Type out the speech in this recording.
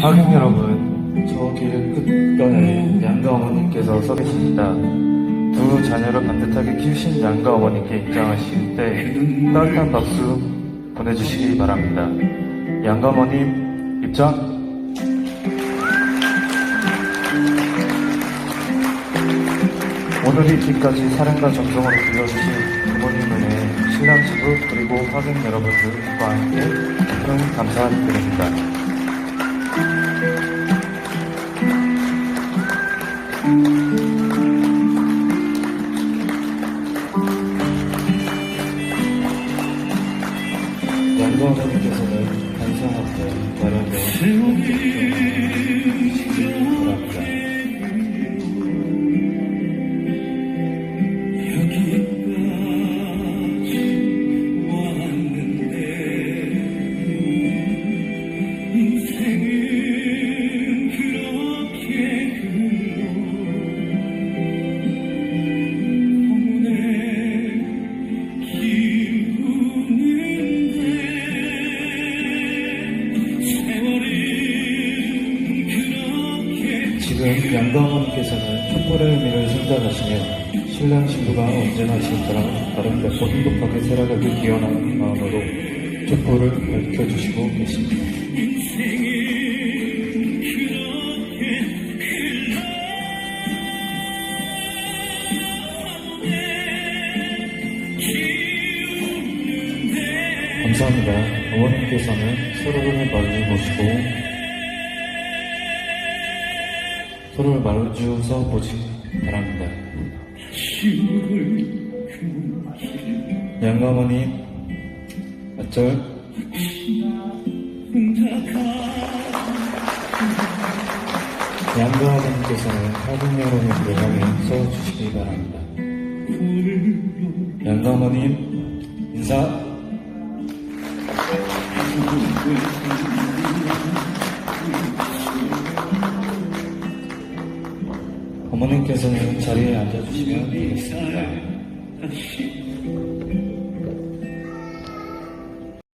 하객 여러분, 저길 끝편에 양가 어머님께서 서 계십니다. 두 자녀를 반듯하게 키우신 양가 어머님께 입장하실 때 따뜻한 박수 보내주시기 바랍니다. 양가 어머님 입장. 오늘 이 길까지 사랑과 정성으로 불러주신 부모님의 신랑 신부 그리고 하객 여러분들과 함께 큰 감사드립니다. 양가 어머님께서는 반성 앞에 마련된 지금 양가 어머님께서는 촛불의 의미를 생각하시며 신랑 신부가 언제나 지금처럼 아름답고 행복하게 살아가길 기원하는 마음으로 촛불을 밝혀주시고 계십니다. 감사합니다. 어머님께서는 서로를 마주 보시고 서로를 마주서 보시 바랍니다. 양가어머니 맞절 양가어머니께서는 하객 여러분들 향해 써주시기 바랍니다. 양가어머님 인사 어머님께서는 자리에 앉아주시면 되겠습니다.